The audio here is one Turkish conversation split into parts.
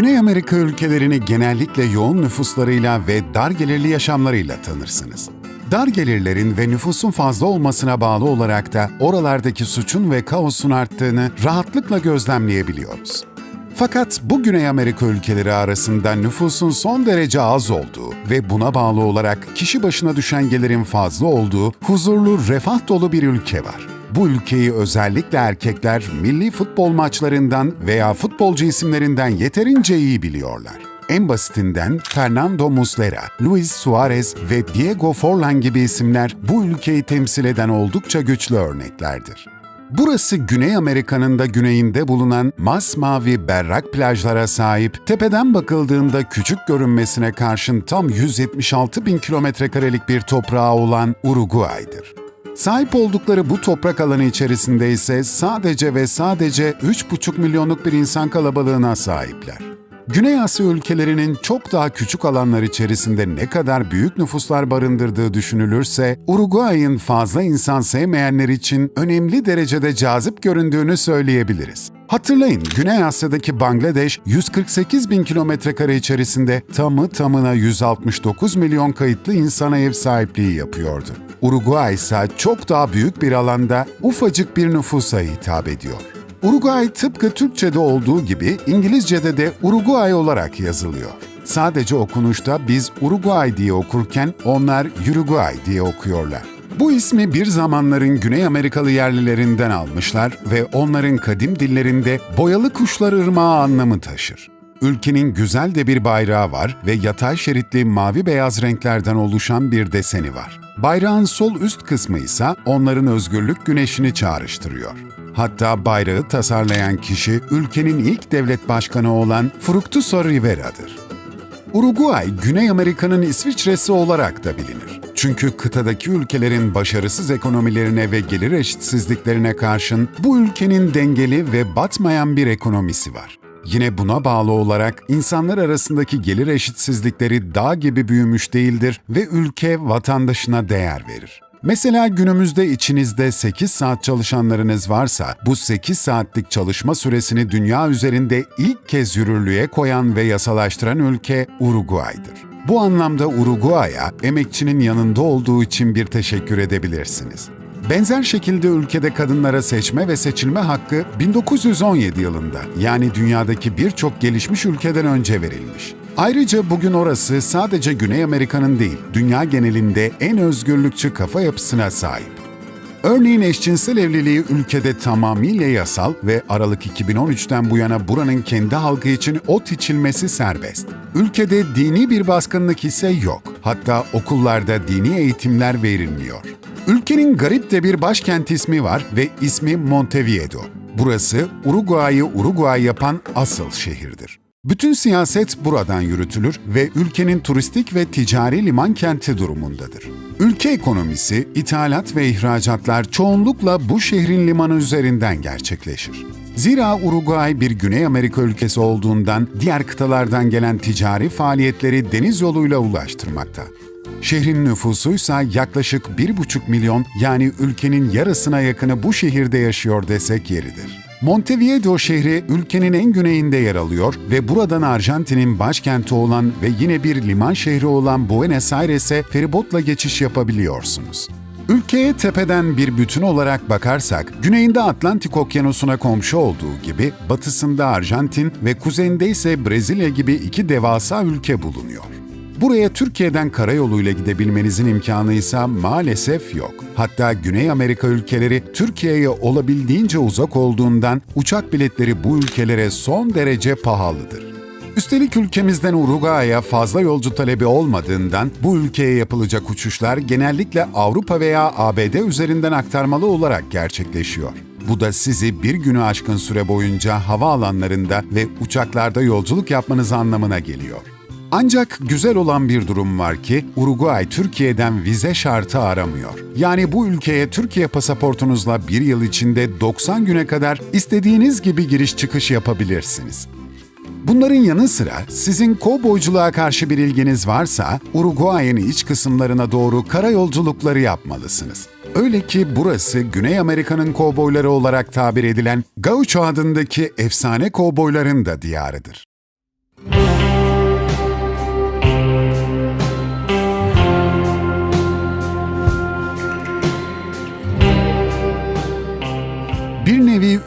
Güney Amerika ülkelerini genellikle yoğun nüfuslarıyla ve dar gelirli yaşamlarıyla tanırsınız. Dar gelirlerin ve nüfusun fazla olmasına bağlı olarak da oralardaki suçun ve kaosun arttığını rahatlıkla gözlemleyebiliyoruz. Fakat bu Güney Amerika ülkeleri arasında nüfusun son derece az olduğu ve buna bağlı olarak kişi başına düşen gelirin fazla olduğu huzurlu, refah dolu bir ülke var. Bu ülkeyi özellikle erkekler milli futbol maçlarından veya futbolcu isimlerinden yeterince iyi biliyorlar. En basitinden Fernando Muslera, Luis Suarez ve Diego Forlan gibi isimler bu ülkeyi temsil eden oldukça güçlü örneklerdir. Burası Güney Amerika'nın da güneyinde bulunan masmavi berrak plajlara sahip, tepeden bakıldığında küçük görünmesine karşın tam 176 bin kilometrekarelik bir toprağı olan Uruguay'dır. Sahip oldukları bu toprak alanı içerisinde ise sadece ve sadece 3,5 milyonluk bir insan kalabalığına sahipler. Güney Asya ülkelerinin çok daha küçük alanlar içerisinde ne kadar büyük nüfuslar barındırdığı düşünülürse, Uruguay'ın fazla insan sevmeyenler için önemli derecede cazip göründüğünü söyleyebiliriz. Hatırlayın, Güney Asya'daki Bangladeş 148 bin kilometre kare içerisinde tamı tamına 169 milyon kayıtlı insana ev sahipliği yapıyordu. Uruguay ise çok daha büyük bir alanda ufacık bir nüfusa hitap ediyor. Uruguay tıpkı Türkçe'de olduğu gibi İngilizce'de de Uruguay olarak yazılıyor. Sadece okunuşta biz Uruguay diye okurken onlar Uruguay diye okuyorlar. Bu ismi bir zamanların Güney Amerikalı yerlilerinden almışlar ve onların kadim dillerinde boyalı kuşlar ırmağı anlamı taşır. Ülkenin güzel de bir bayrağı var ve yatay şeritli mavi beyaz renklerden oluşan bir deseni var. Bayrağın sol üst kısmı ise onların özgürlük güneşini çağrıştırıyor. Hatta bayrağı tasarlayan kişi ülkenin ilk devlet başkanı olan Fructuoso Rivera'dır. Uruguay, Güney Amerika'nın İsviçre'si olarak da bilinir. Çünkü kıtadaki ülkelerin başarısız ekonomilerine ve gelir eşitsizliklerine karşın bu ülkenin dengeli ve batmayan bir ekonomisi var. Yine buna bağlı olarak insanlar arasındaki gelir eşitsizlikleri dağ gibi büyümüş değildir ve ülke vatandaşına değer verir. Mesela günümüzde içinizde 8 saat çalışanlarınız varsa bu 8 saatlik çalışma süresini dünya üzerinde ilk kez yürürlüğe koyan ve yasalaştıran ülke Uruguay'dır. Bu anlamda Uruguay'a emekçinin yanında olduğu için bir teşekkür edebilirsiniz. Benzer şekilde ülkede kadınlara seçme ve seçilme hakkı 1917 yılında yani dünyadaki birçok gelişmiş ülkeden önce verilmiş. Ayrıca bugün orası sadece Güney Amerika'nın değil, dünya genelinde en özgürlükçü kafa yapısına sahip. Örneğin eşcinsel evliliği ülkede tamamıyla yasal ve Aralık 2013'ten bu yana buranın kendi halkı için ot içilmesi serbest. Ülkede dini bir baskınlık ise yok. Hatta okullarda dini eğitimler verilmiyor. Ülkenin garip de bir başkent ismi var ve ismi Montevideo. Burası Uruguay'ı Uruguay yapan asıl şehirdir. Bütün siyaset buradan yürütülür ve ülkenin turistik ve ticari liman kenti durumundadır. Ülke ekonomisi, ithalat ve ihracatlar çoğunlukla bu şehrin limanı üzerinden gerçekleşir. Zira Uruguay bir Güney Amerika ülkesi olduğundan diğer kıtalardan gelen ticari faaliyetleri deniz yoluyla ulaştırmakta. Şehrin nüfusuysa yaklaşık 1,5 milyon yani ülkenin yarısına yakını bu şehirde yaşıyor desek yeridir. Montevideo şehri ülkenin en güneyinde yer alıyor ve buradan Arjantin'in başkenti olan ve yine bir liman şehri olan Buenos Aires'e feribotla geçiş yapabiliyorsunuz. Ülkeye tepeden bir bütün olarak bakarsak, güneyinde Atlantik Okyanusu'na komşu olduğu gibi batısında Arjantin ve kuzeyinde ise Brezilya gibi iki devasa ülke bulunuyor. Buraya Türkiye'den karayoluyla gidebilmenizin imkanı ise maalesef yok. Hatta Güney Amerika ülkeleri Türkiye'ye olabildiğince uzak olduğundan uçak biletleri bu ülkelere son derece pahalıdır. Üstelik ülkemizden Uruguay'a fazla yolcu talebi olmadığından bu ülkeye yapılacak uçuşlar genellikle Avrupa veya ABD üzerinden aktarmalı olarak gerçekleşiyor. Bu da sizi bir günü aşkın süre boyunca havaalanlarında ve uçaklarda yolculuk yapmanız anlamına geliyor. Ancak güzel olan bir durum var ki Uruguay Türkiye'den vize şartı aramıyor. Yani bu ülkeye Türkiye pasaportunuzla bir yıl içinde 90 güne kadar istediğiniz gibi giriş çıkış yapabilirsiniz. Bunların yanı sıra sizin kovboyculuğa karşı bir ilginiz varsa Uruguay'ın iç kısımlarına doğru karayolculukları yapmalısınız. Öyle ki burası Güney Amerika'nın kovboyları olarak tabir edilen Gaucho adındaki efsane kovboyların da diyarıdır.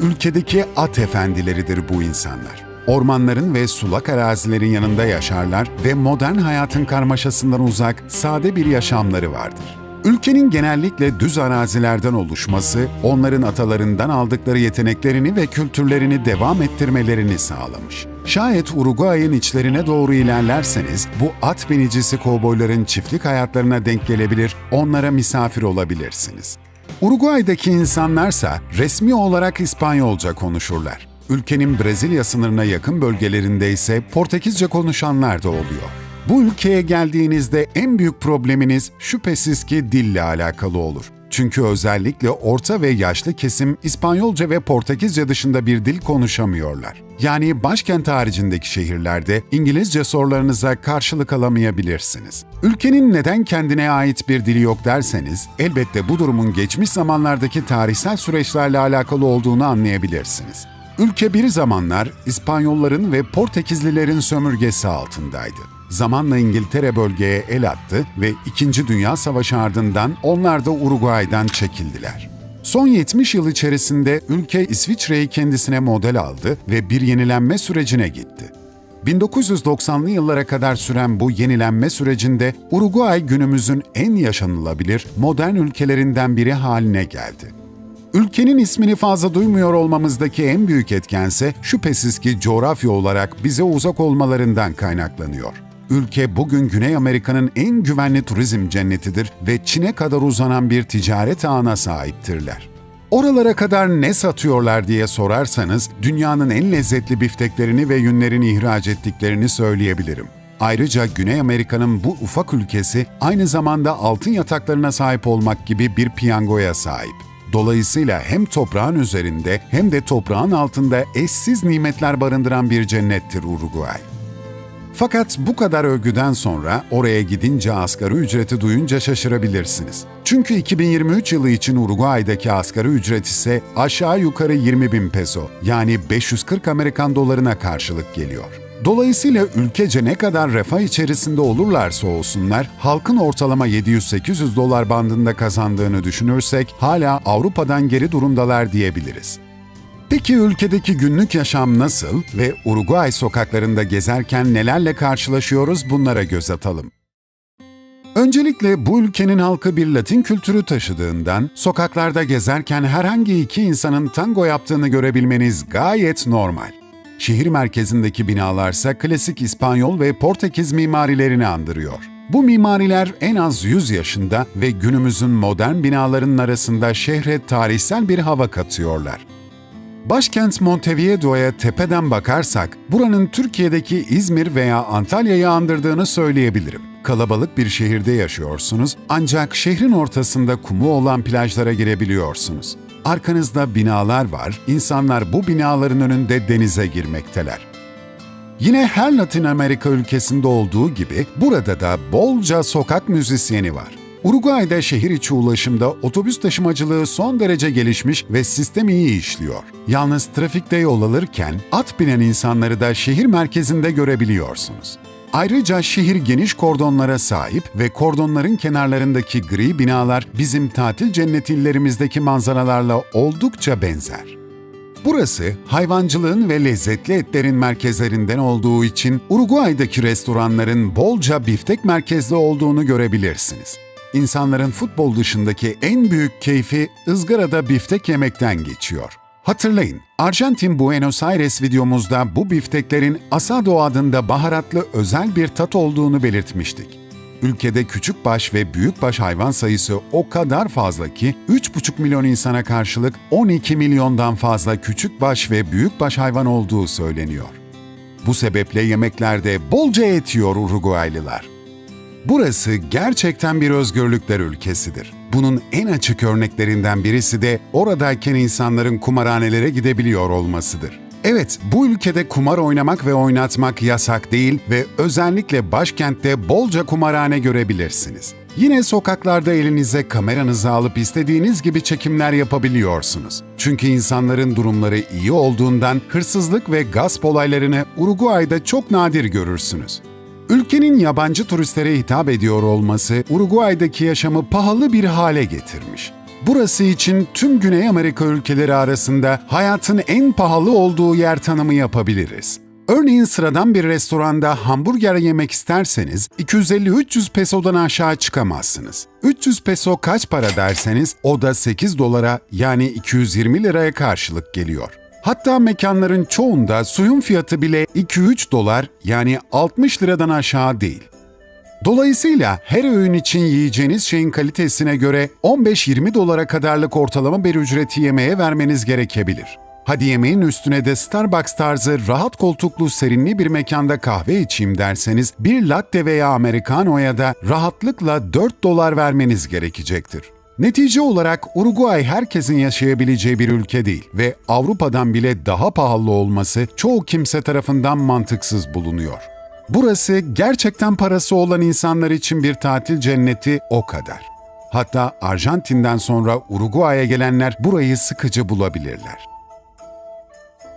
Ülkedeki at efendileridir bu insanlar. Ormanların ve sulak arazilerin yanında yaşarlar ve modern hayatın karmaşasından uzak, sade bir yaşamları vardır. Ülkenin genellikle düz arazilerden oluşması, onların atalarından aldıkları yeteneklerini ve kültürlerini devam ettirmelerini sağlamış. Şayet Uruguay'ın içlerine doğru ilerlerseniz, bu at binicisi kovboyların çiftlik hayatlarına denk gelebilir, onlara misafir olabilirsiniz. Uruguay'daki insanlarsa resmi olarak İspanyolca konuşurlar. Ülkenin Brezilya sınırına yakın bölgelerinde ise Portekizce konuşanlar da oluyor. Bu ülkeye geldiğinizde en büyük probleminiz şüphesiz ki dille alakalı olur. Çünkü özellikle orta ve yaşlı kesim İspanyolca ve Portekizce dışında bir dil konuşamıyorlar. Yani başkent haricindeki şehirlerde İngilizce sorularınıza karşılık alamayabilirsiniz. Ülkenin neden kendine ait bir dili yok derseniz, elbette bu durumun geçmiş zamanlardaki tarihsel süreçlerle alakalı olduğunu anlayabilirsiniz. Ülke bir zamanlar İspanyolların ve Portekizlilerin sömürgesi altındaydı. Zamanla İngiltere bölgeye el attı ve İkinci Dünya Savaşı ardından onlar da Uruguay'dan çekildiler. Son 70 yıl içerisinde ülke İsviçre'yi kendisine model aldı ve bir yenilenme sürecine gitti. 1990'lı yıllara kadar süren bu yenilenme sürecinde Uruguay günümüzün en yaşanılabilir modern ülkelerinden biri haline geldi. Ülkenin ismini fazla duymuyor olmamızdaki en büyük etkense şüphesiz ki coğrafya olarak bize uzak olmalarından kaynaklanıyor. Ülke bugün Güney Amerika'nın en güvenli turizm cennetidir ve Çin'e kadar uzanan bir ticaret ağına sahiptirler. Oralara kadar ne satıyorlar diye sorarsanız dünyanın en lezzetli bifteklerini ve yünlerini ihraç ettiklerini söyleyebilirim. Ayrıca Güney Amerika'nın bu ufak ülkesi aynı zamanda altın yataklarına sahip olmak gibi bir piyangoya sahip. Dolayısıyla hem toprağın üzerinde hem de toprağın altında eşsiz nimetler barındıran bir cennettir Uruguay. Fakat bu kadar övgüden sonra oraya gidince asgari ücreti duyunca şaşırabilirsiniz. Çünkü 2023 yılı için Uruguay'daki asgari ücret ise aşağı yukarı 20 bin peso yani 540 Amerikan dolarına karşılık geliyor. Dolayısıyla ülkece ne kadar refah içerisinde olurlarsa olsunlar, halkın ortalama 700-800 dolar bandında kazandığını düşünürsek hala Avrupa'dan geri durumdalar diyebiliriz. Peki ülkedeki günlük yaşam nasıl ve Uruguay sokaklarında gezerken nelerle karşılaşıyoruz bunlara göz atalım. Öncelikle bu ülkenin halkı bir Latin kültürü taşıdığından sokaklarda gezerken herhangi iki insanın tango yaptığını görebilmeniz gayet normal. Şehir merkezindeki binalarsa klasik İspanyol ve Portekiz mimarilerini andırıyor. Bu mimariler en az 100 yaşında ve günümüzün modern binalarının arasında şehre tarihsel bir hava katıyorlar. Başkent Montevideo tepeden bakarsak, buranın Türkiye'deki İzmir veya Antalya'yı andırdığını söyleyebilirim. Kalabalık bir şehirde yaşıyorsunuz ancak şehrin ortasında kumu olan plajlara girebiliyorsunuz. Arkanızda binalar var, insanlar bu binaların önünde denize girmekteler. Yine her Latin Amerika ülkesinde olduğu gibi burada da bolca sokak müzisyeni var. Uruguay'da şehir içi ulaşımda otobüs taşımacılığı son derece gelişmiş ve sistem iyi işliyor. Yalnız trafikte yol alırken at binen insanları da şehir merkezinde görebiliyorsunuz. Ayrıca şehir geniş kordonlara sahip ve kordonların kenarlarındaki gri binalar bizim tatil cennet illerimizdeki manzaralarla oldukça benzer. Burası hayvancılığın ve lezzetli etlerin merkezlerinden olduğu için Uruguay'daki restoranların bolca biftek merkezli olduğunu görebilirsiniz. İnsanların futbol dışındaki en büyük keyfi ızgarada biftek yemekten geçiyor. Hatırlayın, Arjantin Buenos Aires videomuzda bu bifteklerin asado adında baharatlı özel bir tat olduğunu belirtmiştik. Ülkede küçük baş ve büyük baş hayvan sayısı o kadar fazla ki 3,5 milyon insana karşılık 12 milyondan fazla küçük baş ve büyük baş hayvan olduğu söyleniyor. Bu sebeple yemeklerde bolca et yiyor Uruguaylılar. Burası gerçekten bir özgürlükler ülkesidir. Bunun en açık örneklerinden birisi de oradayken insanların kumarhanelere gidebiliyor olmasıdır. Evet, bu ülkede kumar oynamak ve oynatmak yasak değil ve özellikle başkentte bolca kumarhane görebilirsiniz. Yine sokaklarda elinize kameranızı alıp istediğiniz gibi çekimler yapabiliyorsunuz. Çünkü insanların durumları iyi olduğundan hırsızlık ve gasp olaylarını Uruguay'da çok nadir görürsünüz. Ülkenin yabancı turistlere hitap ediyor olması Uruguay'daki yaşamı pahalı bir hale getirmiş. Burası için tüm Güney Amerika ülkeleri arasında hayatın en pahalı olduğu yer tanımı yapabiliriz. Örneğin sıradan bir restoranda hamburger yemek isterseniz 250-300 pesodan aşağı çıkamazsınız. 300 peso kaç para derseniz o da 8 dolara yani 220 liraya karşılık geliyor. Hatta mekanların çoğunda suyun fiyatı bile 2-3 dolar yani 60 liradan aşağı değil. Dolayısıyla her öğün için yiyeceğiniz şeyin kalitesine göre 15-20 dolara kadarlık ortalama bir ücreti yemeğe vermeniz gerekebilir. Hadi yemeğin üstüne de Starbucks tarzı rahat koltuklu serinli bir mekanda kahve içeyim derseniz bir latte veya americano'ya da rahatlıkla 4 dolar vermeniz gerekecektir. Netice olarak Uruguay herkesin yaşayabileceği bir ülke değil ve Avrupa'dan bile daha pahalı olması çoğu kimse tarafından mantıksız bulunuyor. Burası gerçekten parası olan insanlar için bir tatil cenneti o kadar. Hatta Arjantin'den sonra Uruguay'a gelenler burayı sıkıcı bulabilirler.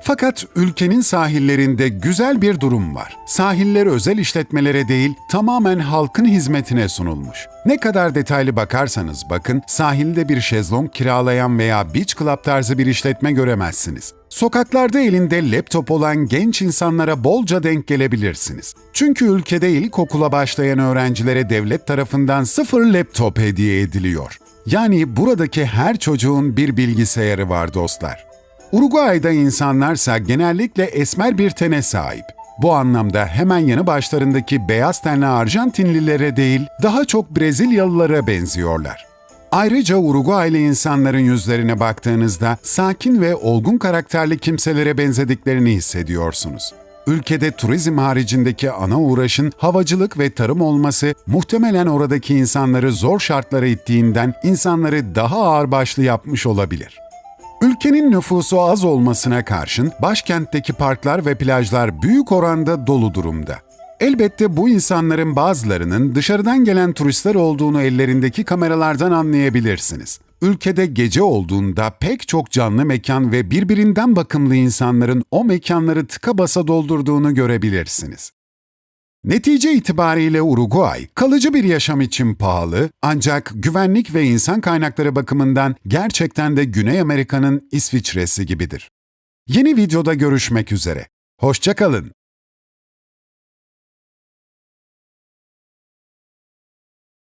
Fakat ülkenin sahillerinde güzel bir durum var. Sahiller özel işletmelere değil, tamamen halkın hizmetine sunulmuş. Ne kadar detaylı bakarsanız bakın, sahilde bir şezlong kiralayan veya beach club tarzı bir işletme göremezsiniz. Sokaklarda elinde laptop olan genç insanlara bolca denk gelebilirsiniz. Çünkü ülkede ilkokula başlayan öğrencilere devlet tarafından sıfır laptop hediye ediliyor. Yani buradaki her çocuğun bir bilgisayarı var dostlar. Uruguay'da insanlarsa genellikle esmer bir tene sahip. Bu anlamda hemen yanı başlarındaki beyaz tenli Arjantinlilere değil, daha çok Brezilyalılara benziyorlar. Ayrıca Uruguaylı insanların yüzlerine baktığınızda sakin ve olgun karakterli kimselere benzediklerini hissediyorsunuz. Ülkede turizm haricindeki ana uğraşın havacılık ve tarım olması muhtemelen oradaki insanları zor şartlara ittiğinden insanları daha ağırbaşlı yapmış olabilir. Ülkenin nüfusu az olmasına karşın başkentteki parklar ve plajlar büyük oranda dolu durumda. Elbette bu insanların bazılarının dışarıdan gelen turistler olduğunu ellerindeki kameralardan anlayabilirsiniz. Ülkede gece olduğunda pek çok canlı mekan ve birbirinden bakımlı insanların o mekanları tıka basa doldurduğunu görebilirsiniz. Netice itibariyle Uruguay, kalıcı bir yaşam için pahalı ancak güvenlik ve insan kaynakları bakımından gerçekten de Güney Amerika'nın İsviçre'si gibidir. Yeni videoda görüşmek üzere. Hoşçakalın.